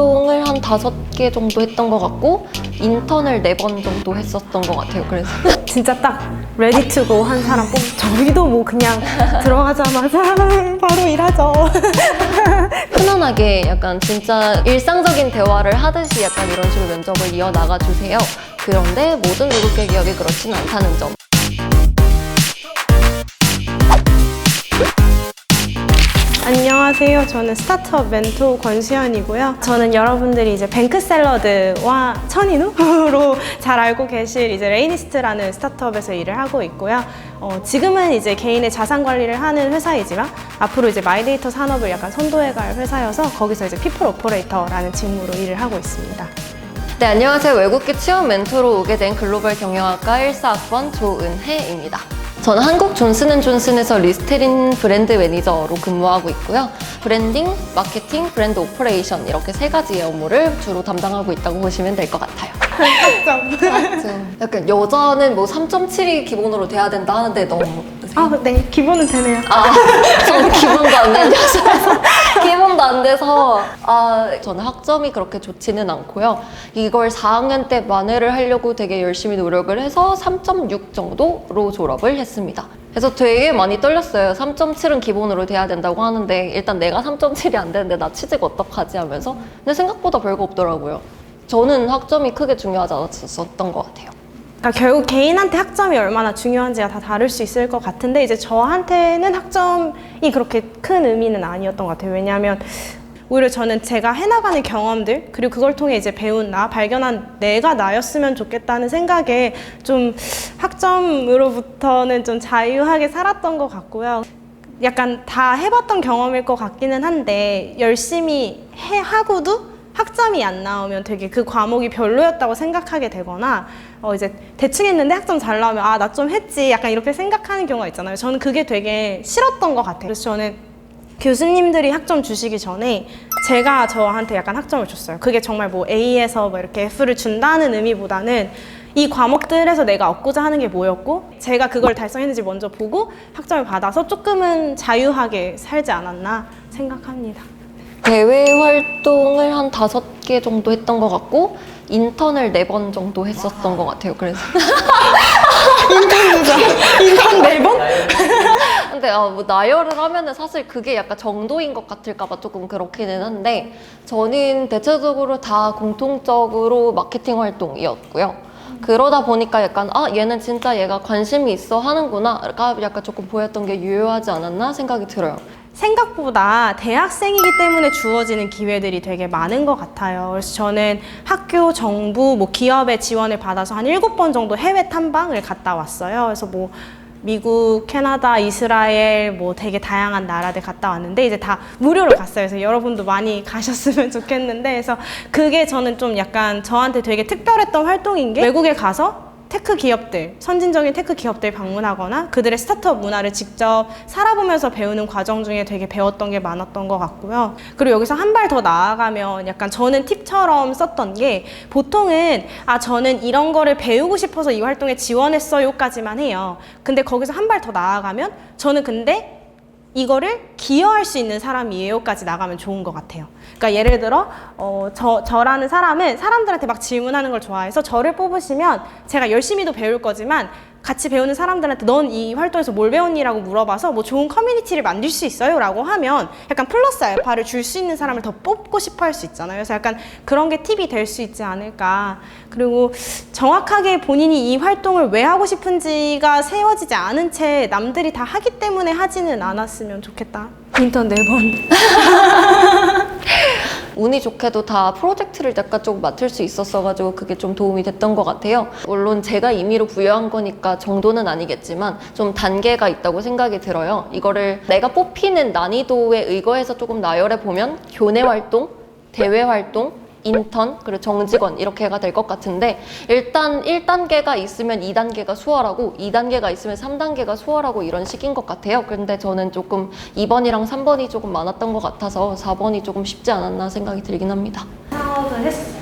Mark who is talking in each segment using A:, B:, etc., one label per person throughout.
A: 활동을 한 다섯 개 정도 했던 것 같고 인턴을 네 번 정도 했었던 것 같아요. 그래서
B: 진짜 딱 레디 투고 한 사람 뽑 저희도 뭐 그냥 들어가자마자 바로 일하죠.
A: 편안하게 약간 진짜 일상적인 대화를 하듯이 약간 이런 식으로 면접을 이어나가 주세요. 그런데 모든 외국계 기업이 그렇진 않다는 점.
B: 안녕하세요. 저는 스타트업 멘토 권시현이고요. 저는 여러분들이 이제 뱅크 샐러드와 천인우로 잘 알고 계실 이제 레이니스트라는 스타트업에서 일을 하고 있고요. 어, 지금은 이제 개인의 자산 관리를 하는 회사이지만 앞으로 이제 마이데이터 산업을 약간 선도해갈 회사여서 거기서 이제 피플 오퍼레이터라는 직무로 일을 하고 있습니다.
A: 네, 안녕하세요. 외국계 취업 멘토로 오게 된 글로벌 경영학과 1사학번 조은혜입니다. 저는 한국 존슨앤존슨에서 리스테린 브랜드 매니저로 근무하고 있고요. 브랜딩, 마케팅, 브랜드 오퍼레이션 이렇게 세 가지의 업무를 주로 담당하고 있다고 보시면 될 것 같아요. 좀 약간 여자는 뭐 3.7이 기본으로 돼야 된다 하는데 너무
B: 아, 네. 기본은 되네요.
A: 아, 저는 기본도 안 되는 여자라서 기본도 안 돼서 아, 저는 학점이 그렇게 좋지는 않고요. 이걸 4학년 때 만회를 하려고 되게 열심히 노력을 해서 3.6 정도로 졸업을 했습니다. 그래서 되게 많이 떨렸어요. 3.7은 기본으로 돼야 된다고 하는데 일단 내가 3.7이 안 되는데 나 취직 어떡하지 하면서 근데 생각보다 별거 없더라고요. 저는 학점이 크게 중요하지 않았었던 것 같아요.
B: 그러니까 결국 개인한테 학점이 얼마나 중요한지가 다 다를 수 있을 것 같은데 이제 저한테는 학점이 그렇게 큰 의미는 아니었던 것 같아요. 왜냐하면 오히려 저는 제가 해나가는 경험들 그리고 그걸 통해 이제 배운 나 발견한 내가 나였으면 좋겠다는 생각에 좀 학점으로부터는 좀 자유하게 살았던 것 같고요. 약간 다 해봤던 경험일 것 같기는 한데 열심히 해 하고도 학점이 안 나오면 되게 그 과목이 별로였다고 생각하게 되거나 어 이제 대충 했는데 학점 잘 나오면 아 나 좀 했지 약간 이렇게 생각하는 경우가 있잖아요. 저는 그게 되게 싫었던 것 같아요. 그래서 저는 교수님들이 학점 주시기 전에 제가 저한테 약간 학점을 줬어요. 그게 정말 뭐 A에서 뭐 이렇게 F를 준다는 의미보다는 이 과목들에서 내가 얻고자 하는 게 뭐였고 제가 그걸 달성했는지 먼저 보고 학점을 받아서 조금은 자유하게 살지 않았나 생각합니다.
A: 대외 활동을 한 다섯 개 정도 했던 것 같고 인턴을 네 번 정도 했었던 것 같아요. 그래서
B: 인턴 네 번?
A: 근데 어, 뭐 나열을 하면은 사실 그게 약간 정도인 것 같을까봐 조금 그렇기는 한데 저는 대체적으로 다 공통적으로 마케팅 활동이었고요. 그러다 보니까 약간 아 얘는 진짜 얘가 관심이 있어 하는구나가 약간 조금 보였던 게 유효하지 않았나 생각이 들어요.
B: 생각보다 대학생이기 때문에 주어지는 기회들이 되게 많은 것 같아요. 그래서 저는 학교, 정부, 뭐 기업의 지원을 받아서 한 일곱 번 정도 해외 탐방을 갔다 왔어요. 그래서 뭐 미국, 캐나다, 이스라엘 뭐 되게 다양한 나라들 갔다 왔는데 이제 다 무료로 갔어요. 그래서 여러분도 많이 가셨으면 좋겠는데 그래서 그게 저는 좀 약간 저한테 되게 특별했던 활동인 게 외국에 가서 테크 기업들, 선진적인 테크 기업들 방문하거나 그들의 스타트업 문화를 직접 살아보면서 배우는 과정 중에 되게 배웠던 게 많았던 것 같고요. 그리고 여기서 한 발 더 나아가면 약간 저는 팁처럼 썼던 게 보통은 아, 저는 이런 거를 배우고 싶어서 이 활동에 지원했어요까지만 해요. 근데 거기서 한 발 더 나아가면 저는 근데 이거를 기여할 수 있는 사람이에요까지 나가면 좋은 것 같아요. 그러니까 예를 들어 어, 저, 저라는 사람은 사람들한테 막 질문하는 걸 좋아해서 저를 뽑으시면 제가 열심히도 배울 거지만 같이 배우는 사람들한테 넌 이 활동에서 뭘 배웠니라고 물어봐서 뭐 좋은 커뮤니티를 만들 수 있어요? 라고 하면 약간 플러스 알파를 줄 수 있는 사람을 더 뽑고 싶어 할 수 있잖아요. 그래서 약간 그런 게 팁이 될 수 있지 않을까. 그리고 정확하게 본인이 이 활동을 왜 하고 싶은지가 세워지지 않은 채 남들이 다 하기 때문에 하지는 않았으면 좋겠다. 인턴 네 번.
A: 운이 좋게도 다 프로젝트를 약간 좀 맡을 수 있었어가지고 그게 좀 도움이 됐던 것 같아요. 물론 제가 임의로 부여한 거니까 정도는 아니겠지만 좀 단계가 있다고 생각이 들어요. 이거를 내가 뽑히는 난이도에 의거해서 조금 나열해 보면 교내 활동, 대외 활동, 인턴, 그리고 정직원 이렇게가 될 것 같은데 일단 1단계가 있으면 2단계가 수월하고 2단계가 있으면 3단계가 수월하고 이런 식인 것 같아요. 그런데 저는 조금 2번이랑 3번이 조금 많았던 것 같아서 4번이 조금 쉽지 않았나 생각이 들긴 합니다.
B: 사업을 했어요.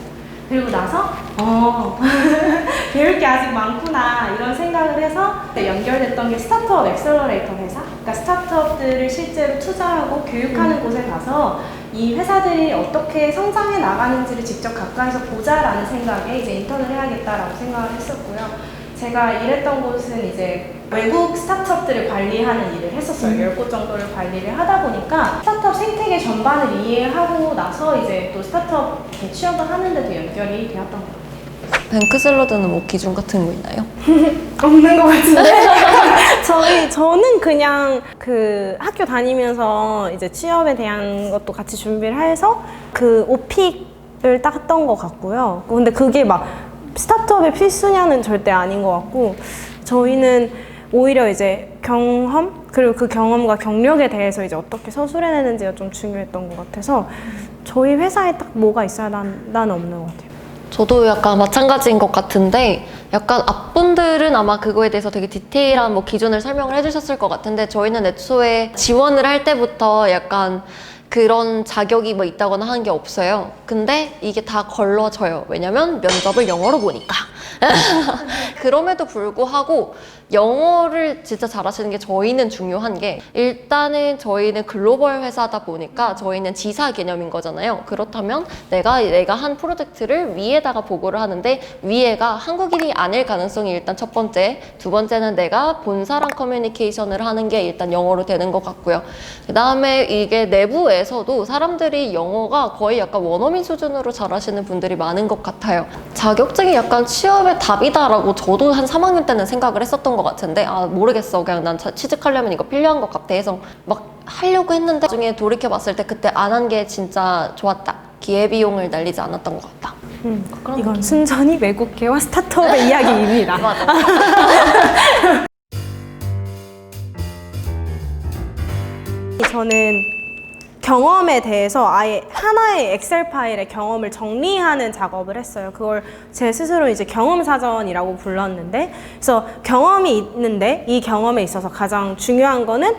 B: 그리고 나서 어 배울 게 아직 많구나 이런 생각을 해서 연결됐던 게 스타트업 엑셀러레이터 회사. 그러니까 스타트업들을 실제로 투자하고 교육하는 곳에 가서 이 회사들이 어떻게 성장해 나가는지를 직접 가까이서 보자라는 생각에 이제 인턴을 해야겠다라고 생각을 했었고요. 제가 일했던 곳은 이제 외국 스타트업들을 관리하는 일을 했었어요. 10곳 정도를 관리를 하다 보니까 스타트업 생태계 전반을 이해하고 나서 이제 또 스타트업 취업을 하는데도 연결이 되었던 것 같아요.
A: 뱅크 샐러드는 뭐 기준 같은 거 있나요?
B: 없는 것 같은데. 저희 저는 그냥 그 학교 다니면서 이제 취업에 대한 것도 같이 준비를 해서 그 오픽을 딱 했던 것 같고요. 근데 그게 막 스타트업의 필수냐는 절대 아닌 것 같고 저희는 오히려 이제 경험 그리고 그 경험과 경력에 대해서 이제 어떻게 서술해내는지가 좀 중요했던 것 같아서 저희 회사에 딱 뭐가 있어야 난, 난 없는 것 같아요.
A: 저도 약간 마찬가지인 것 같은데 약간 앞분들은 아마 그거에 대해서 되게 디테일한 뭐 기준을 설명을 해주셨을 것 같은데 저희는 애초에 지원을 할 때부터 약간 그런 자격이 뭐 있다거나 하는 게 없어요. 근데 이게 다 걸러져요. 왜냐면 면접을 영어로 보니까. 그럼에도 불구하고 영어를 진짜 잘하시는 게 저희는 중요한 게 일단은 저희는 글로벌 회사다 보니까 저희는 지사 개념인 거잖아요. 그렇다면 내가 내가 한 프로젝트를 위에다가 보고를 하는데 위에가 한국인이 아닐 가능성이 일단 첫 번째, 두 번째는 내가 본사랑 커뮤니케이션을 하는 게 일단 영어로 되는 것 같고요. 그 다음에 이게 내부에서도 사람들이 영어가 거의 약간 원어민 수준으로 잘하시는 분들이 많은 것 같아요. 자격증이 약간 취업의 답이다라고 저도 한 3학년 때는 생각을 했었던 것 같은데 아 모르겠어 그냥 난 자- 취직하려면 이거 필요한 것 같아 해서 막 하려고 했는데 나중에 돌이켜 봤을 때 그때 안 한 게 진짜 좋았다. 기회비용을 날리지 않았던 것 같다.
B: 음,
A: 그런
B: 이건
A: 느낌.
B: 순전히 외국계와 스타트업의 이야기입니다.
A: 맞아.
B: 저는 경험에 대해서 아예 하나의 엑셀 파일의 경험을 정리하는 작업을 했어요. 그걸 제 스스로 이제 경험 사전이라고 불렀는데, 그래서 경험이 있는데 이 경험에 있어서 가장 중요한 거는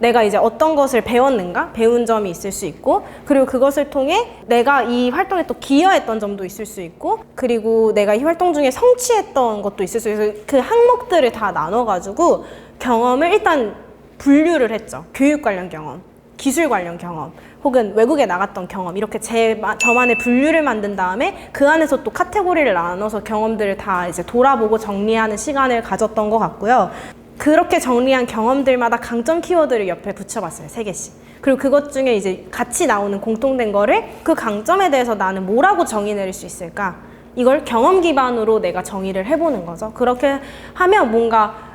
B: 내가 이제 어떤 것을 배웠는가, 배운 점이 있을 수 있고, 그리고 그것을 통해 내가 이 활동에 또 기여했던 점도 있을 수 있고, 그리고 내가 이 활동 중에 성취했던 것도 있을 수 있어서 그 항목들을 다 나눠 가지고 경험을 일단 분류를 했죠. 교육 관련 경험, 기술 관련 경험, 혹은 외국에 나갔던 경험 이렇게 제 저만의 분류를 만든 다음에 그 안에서 또 카테고리를 나눠서 경험들을 다 이제 돌아보고 정리하는 시간을 가졌던 것 같고요. 그렇게 정리한 경험들마다 강점 키워드를 옆에 붙여봤어요. 세 개씩. 그리고 그것 중에 이제 같이 나오는 공통된 거를 그 강점에 대해서 나는 뭐라고 정의 내릴 수 있을까? 이걸 경험 기반으로 내가 정의를 해보는 거죠. 그렇게 하면 뭔가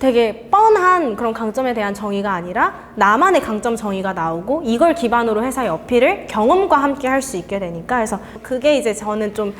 B: 되게 뻔한 그런 강점에 대한 정의가 아니라 나만의 강점 정의가 나오고 이걸 기반으로 회사의 어필을 경험과 함께 할 수 있게 되니까 그래서 그게 이제 저는 좀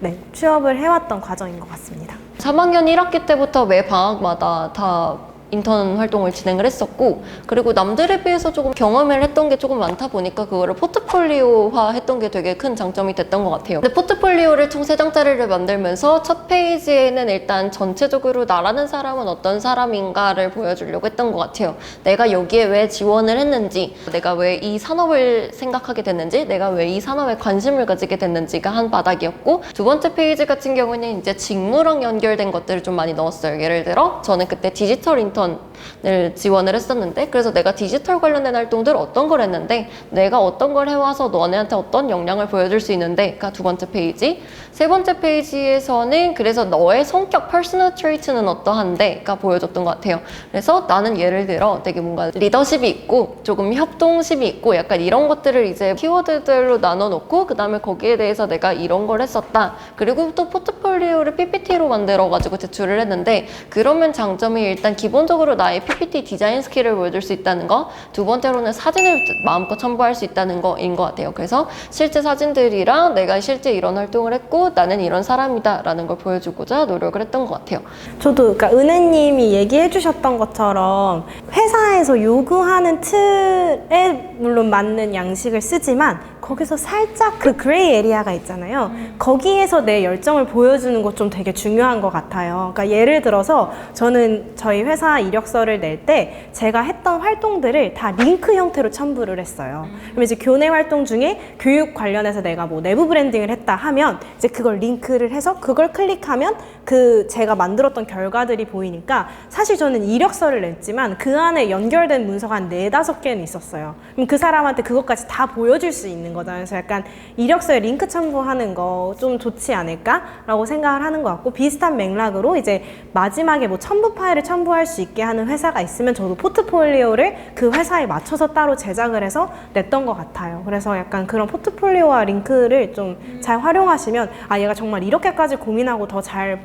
B: 네, 취업을 해왔던 과정인 것 같습니다.
A: 3학년 1학기 때부터 매 방학마다 다 인턴 활동을 진행을 했었고 그리고 남들에 비해서 조금 경험을 했던 게 조금 많다 보니까 그거를 포트폴리오화 했던 게 되게 큰 장점이 됐던 것 같아요. 근데 포트폴리오를 총 3장짜리를 만들면서 첫 페이지에는 일단 전체적으로 나라는 사람은 어떤 사람인가를 보여주려고 했던 것 같아요. 내가 여기에 왜 지원을 했는지, 내가 왜 이 산업을 생각하게 됐는지, 내가 왜 이 산업에 관심을 가지게 됐는지가 한 바닥이었고 두 번째 페이지 같은 경우는 이제 직무랑 연결된 것들을 좀 많이 넣었어요. 예를 들어 저는 그때 디지털 인턴 우선 을 지원을 했었는데 그래서 내가 디지털 관련된 활동들 어떤 걸 했는데 내가 어떤 걸 해와서 너네한테 어떤 역량을 보여줄 수 있는데가 두 번째 페이지. 세 번째 페이지에서는 그래서 너의 성격 퍼스널 트레이트는 어떠한데가 보여줬던 것 같아요. 그래서 나는 예를 들어 되게 뭔가 리더십이 있고 조금 협동심이 있고 약간 이런 것들을 이제 키워드들로 나눠 놓고 그 다음에 거기에 대해서 내가 이런 걸 했었다. 그리고 또 포트폴리오를 PPT로 만들어 가지고 제출을 했는데 그러면 장점이 일단 기본적으로 나의 PPT 디자인 스킬을 보여줄 수 있다는 거, 두 번째로는 사진을 마음껏 첨부할 수 있다는 거인 것 같아요. 그래서 실제 사진들이랑 내가 실제 이런 활동을 했고 나는 이런 사람이다라는 걸 보여주고자 노력을 했던 것 같아요.
B: 저도 그러니까 은혜님이 얘기해 주셨던 것처럼 회사에서 요구하는 틀에 물론 맞는 양식을 쓰지만 거기서 살짝 그 그레이 에리아가 있잖아요. 거기에서 내 열정을 보여주는 것 좀 되게 중요한 것 같아요. 그러니까 예를 들어서 저는 저희 회사 이력서 를 낼 때 제가 했던 활동들을 다 링크 형태로 첨부를 했어요. 그럼 이제 교내 활동 중에 교육 관련해서 내가 뭐 내부 브랜딩을 했다 하면 이제 그걸 링크를 해서 그걸 클릭하면 그 제가 만들었던 결과들이 보이니까 사실 저는 이력서를 냈지만 그 안에 연결된 문서가 한 네다섯 개는 있었어요. 그럼 그 사람한테 그것까지 다 보여줄 수 있는 거잖아요. 그래서 약간 이력서에 링크 첨부하는 거 좀 좋지 않을까라고 생각을 하는 것 같고 비슷한 맥락으로 이제 마지막에 뭐 첨부 파일을 첨부할 수 있게 하는 회 사가 있으면 저도 포트폴리오를 그 회사에 맞춰서 따로 제작을 해서 냈던 것 같아요. 그래서 약간 그런 포트폴리오와 링크를 좀 잘 활용하시면 아 얘가 정말 이렇게까지 고민하고 더 잘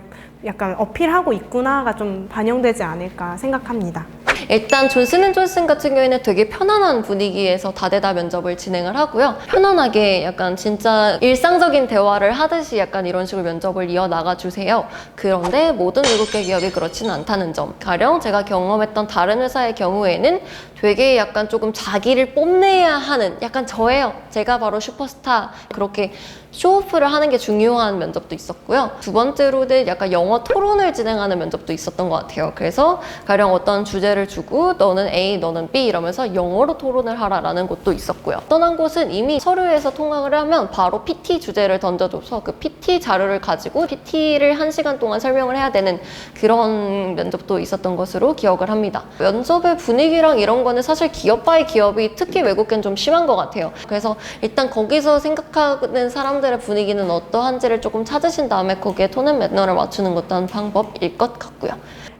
B: 약간 어필하고 있구나가 좀 반영되지 않을까 생각합니다.
A: 일단 존슨앤존슨 같은 경우에는 되게 편안한 분위기에서 다대다 면접을 진행을 하고요. 편안하게 약간 진짜 일상적인 대화를 하듯이 약간 이런 식으로 면접을 이어나가 주세요. 그런데 모든 외국계 기업이 그렇지는 않다는 점. 가령 제가 경험했던 다른 회사의 경우에는 되게 약간 조금 자기를 뽐내야 하는 약간 저예요. 제가 바로 슈퍼스타. 그렇게 쇼오프를 하는 게 중요한 면접도 있었고요. 두 번째로는 약간 영어 토론을 진행하는 면접도 있었던 것 같아요. 그래서 가령 어떤 주제를 주고 너는 A, 너는 B 이러면서 영어로 토론을 하라라는 곳도 있었고요. 떠난 곳은 이미 서류에서 통학을 하면 바로 PT 주제를 던져줘서 그 PT 자료를 가지고 PT를 한 시간 동안 설명을 해야 되는 그런 면접도 있었던 것으로 기억을 합니다. 면접의 분위기랑 이런 거는 사실 기업 바이 기업이 특히 외국계는 좀 심한 것 같아요. 그래서 일단 거기서 생각하는 사람들의 분위기는 어떠한지를 조금 찾으신 다음에 거기에 톤앤 매너를 맞추는 것도 한 방법일 것 같고요.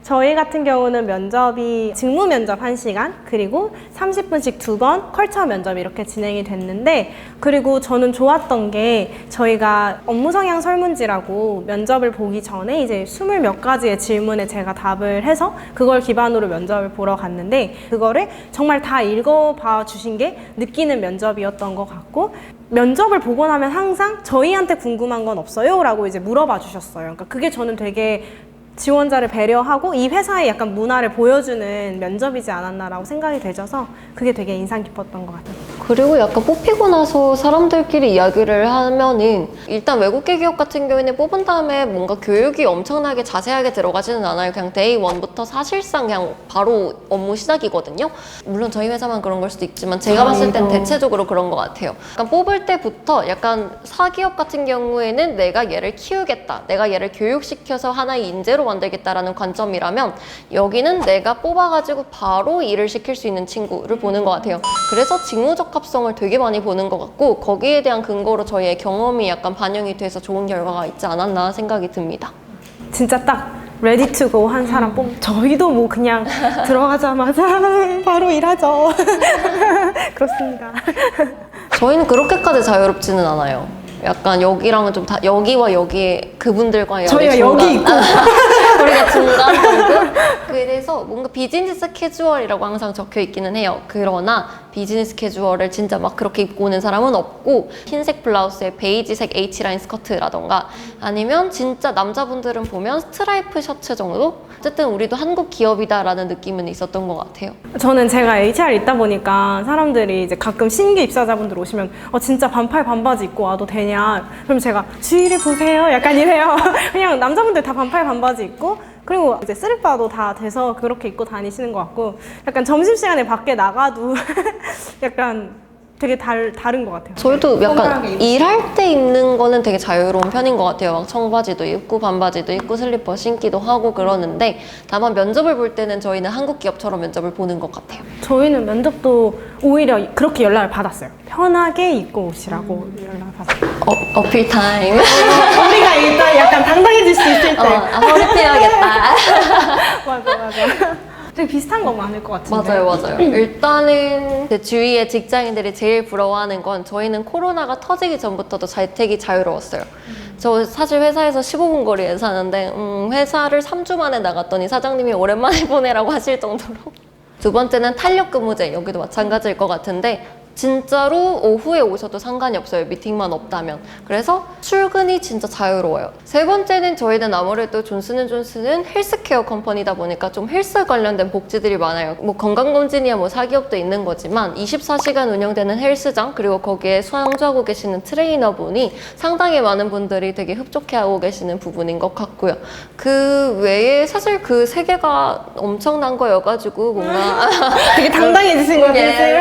B: 저희 같은 경우는 면접이 직무 면접 1시간 그리고 30분씩 두 번 컬처 면접 이렇게 진행이 됐는데 그리고 저는 좋았던 게 저희가 업무 성향 설문지라고 면접을 보기 전에 이제 스물 몇 가지의 질문에 제가 답을 해서 그걸 기반으로 면접을 보러 갔는데 그거를 정말 다 읽어봐 주신 게 느끼는 면접이었던 것 같고 면접을 보고 나면 항상 저희한테 궁금한 건 없어요? 라고 이제 물어봐 주셨어요. 그러니까 그게 저는 되게 지원자를 배려하고 이 회사의 약간 문화를 보여주는 면접이지 않았나라고 생각이 되셔서 그게 되게 인상 깊었던 것 같아요.
A: 그리고 약간 뽑히고 나서 사람들끼리 이야기를 하면은 일단 외국계 기업 같은 경우에는 뽑은 다음에 뭔가 교육이 엄청나게 자세하게 들어가지는 않아요. 그냥 데이 원부터 사실상 그냥 바로 업무 시작이거든요. 물론 저희 회사만 그런 걸 수도 있지만 제가 봤을 땐. 대체적으로 그런 것 같아요. 약간 뽑을 때부터 약간 사기업 같은 경우에는 내가 얘를 키우겠다. 내가 얘를 교육시켜서 하나의 인재로 만들겠다라는 관점이라면 여기는 내가 뽑아가지고 바로 일을 시킬 수 있는 친구를 보는 것 같아요. 그래서 직무 적 합 성을 되게 많이 보는 것 같고 거기에 대한 근거로 저희의 경험이 약간 반영이 돼서 좋은 결과가 있지 않았나 생각이 듭니다.
B: 진짜 딱 레디 투고 한 사람 뽑 저희도 뭐 그냥 들어가자마자 바로 일하죠. 그렇습니다.
A: 저희는 그렇게까지 자유롭지는 않아요. 약간 여기랑은 좀 다, 여기와 여기 그분들과의
B: 저희가
A: 중간.
B: 여기 있고.
A: 우리가 중간 정도? 그래서 뭔가 비즈니스 캐주얼이라고 항상 적혀 있기는 해요. 그러나 비즈니스 캐주얼을 진짜 막 그렇게 입고 오는 사람은 없고 흰색 블라우스에 베이지색 H라인 스커트라던가 아니면 진짜 남자분들은 보면 스트라이프 셔츠 정도? 어쨌든 우리도 한국 기업이다라는 느낌은 있었던 것 같아요.
B: 저는 제가 HR 있다 보니까 사람들이 이제 가끔 신규 입사자분들 오시면 어 진짜 반팔 반바지 입고 와도 되냐? 그럼 제가 주의를 보세요. 약간 이래요. 그냥 남자분들 다 반팔 반바지 입고 그리고 이제 쓰리바도 다 돼서 그렇게 입고 다니시는 것 같고 약간 점심시간에 밖에 나가도 약간 되게 달, 다른 것 같아요.
A: 저희도 약간
B: 건강하게 입으시고.
A: 일할 때 입는 거는 되게 자유로운 편인 것 같아요. 막 청바지도 입고 반바지도 입고 슬리퍼 신기도 하고 그러는데 다만 면접을 볼 때는 저희는 한국 기업처럼 면접을 보는 것 같아요.
B: 저희는 면접도 오히려 그렇게 연락을 받았어요. 편하게 입고 오시라고 연락을 받았어요.
A: 어, 어필 타임.
B: 우리가 일단 약간 당당해질 수 있을 때.
A: 어, 아, 허리 펴야겠다.
B: 맞아, 맞아. 되게 비슷한 거 많을 것 같은데.
A: 맞아요, 맞아요. 일단은 제 주위의 직장인들이 제일 부러워하는 건 저희는 코로나가 터지기 전부터도 재택이 자유로웠어요. 저 사실 회사에서 15분 거리에 사는데 음, 회사를 3주 만에 나갔더니 사장님이 오랜만에 보내라고 하실 정도로 두 번째는 탄력 근무제 여기도 마찬가지일 것 같은데 진짜로 오후에 오셔도 상관이 없어요. 미팅만 없다면. 그래서 출근이 진짜 자유로워요. 세 번째는 저희는 아무래도 존슨앤존슨은 헬스케어 컴퍼니다 보니까 좀 헬스 관련된 복지들이 많아요. 뭐 건강검진이야 뭐 사기업도 있는 거지만 24시간 운영되는 헬스장 그리고 거기에 수강하고 계시는 트레이너분이 상당히 많은 분들이 되게 흡족해하고 계시는 부분인 것 같고요. 그 외에 사실 그세 개가 엄청난 거여가지고 뭔가
B: 되게 당당해지신 것
A: 예.
B: 같아요.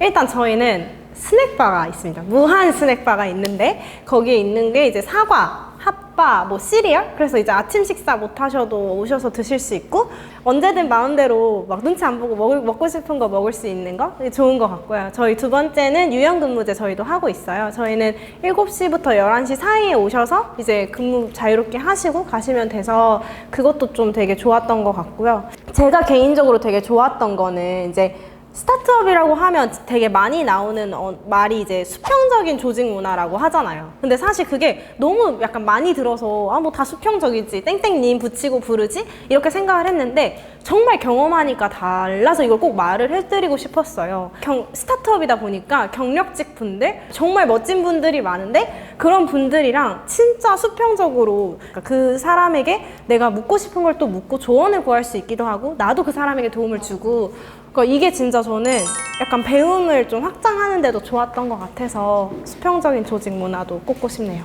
B: 일단 저희는 스낵바가 있습니다. 무한 스낵바가 있는데 거기에 있는 게 이제 사과, 핫바, 뭐 시리얼. 그래서 이제 아침 식사 못 하셔도 오셔서 드실 수 있고 언제든 마음대로 막 눈치 안 보고 먹을, 먹고 싶은 거 먹을 수 있는 거 좋은 것 같고요. 저희 두 번째는 유연 근무제 저희도 하고 있어요. 저희는 7시부터 11시 사이에 오셔서 이제 근무 자유롭게 하시고 가시면 돼서 그것도 좀 되게 좋았던 것 같고요. 제가 개인적으로 되게 좋았던 거는 이제 스타트업이라고 하면 되게 많이 나오는 어, 말이 이제 수평적인 조직 문화라고 하잖아요. 근데 사실 그게 너무 약간 많이 들어서 아 뭐 다 수평적이지 땡땡님 붙이고 부르지 이렇게 생각을 했는데 정말 경험하니까 달라서 이걸 꼭 말을 해드리고 싶었어요. 경, 스타트업이다 보니까 경력직 분들 정말 멋진 분들이 많은데 그런 분들이랑 진짜 수평적으로 그러니까 그 사람에게 내가 묻고 싶은 걸 또 묻고 조언을 구할 수 있기도 하고 나도 그 사람에게 도움을 주고 그러니까 이게 진짜 저는 약간 배움을 좀 확장하는 데도 좋았던 것 같아서 수평적인 조직 문화도 꼽고 싶네요.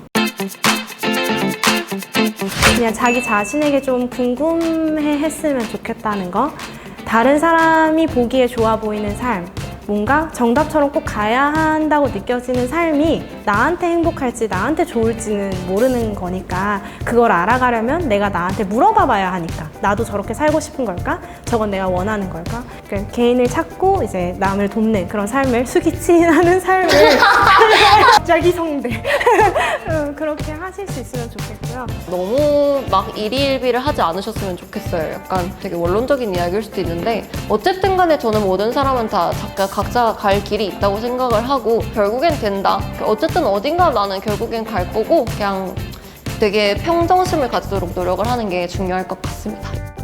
B: 그냥 자기 자신에게 좀 궁금해 했으면 좋겠다는 거. 다른 사람이 보기에 좋아 보이는 삶. 뭔가 정답처럼 꼭 가야 한다고 느껴지는 삶이 나한테 행복할지 나한테 좋을지는 모르는 거니까 그걸 알아가려면 내가 나한테 물어봐 봐야 하니까 나도 저렇게 살고 싶은 걸까? 저건 내가 원하는 걸까? 그러니까 개인을 찾고 이제 남을 돕는 그런 삶을 수기친하는 삶을 갑자기 성대 음, 그렇게 하실 수 있으면 좋겠고요.
A: 너무 막 일희일비를 하지 않으셨으면 좋겠어요. 약간 되게 원론적인 이야기일 수도 있는데 어쨌든 간에 저는 모든 사람은 다 각자, 각자 갈 길이 있다고 생각을 하고 결국엔 된다. 어쨌든 어딘가 나는 결국엔 갈 거고 그냥 되게 평정심을 갖도록 노력을 하는 게 중요할 것 같습니다.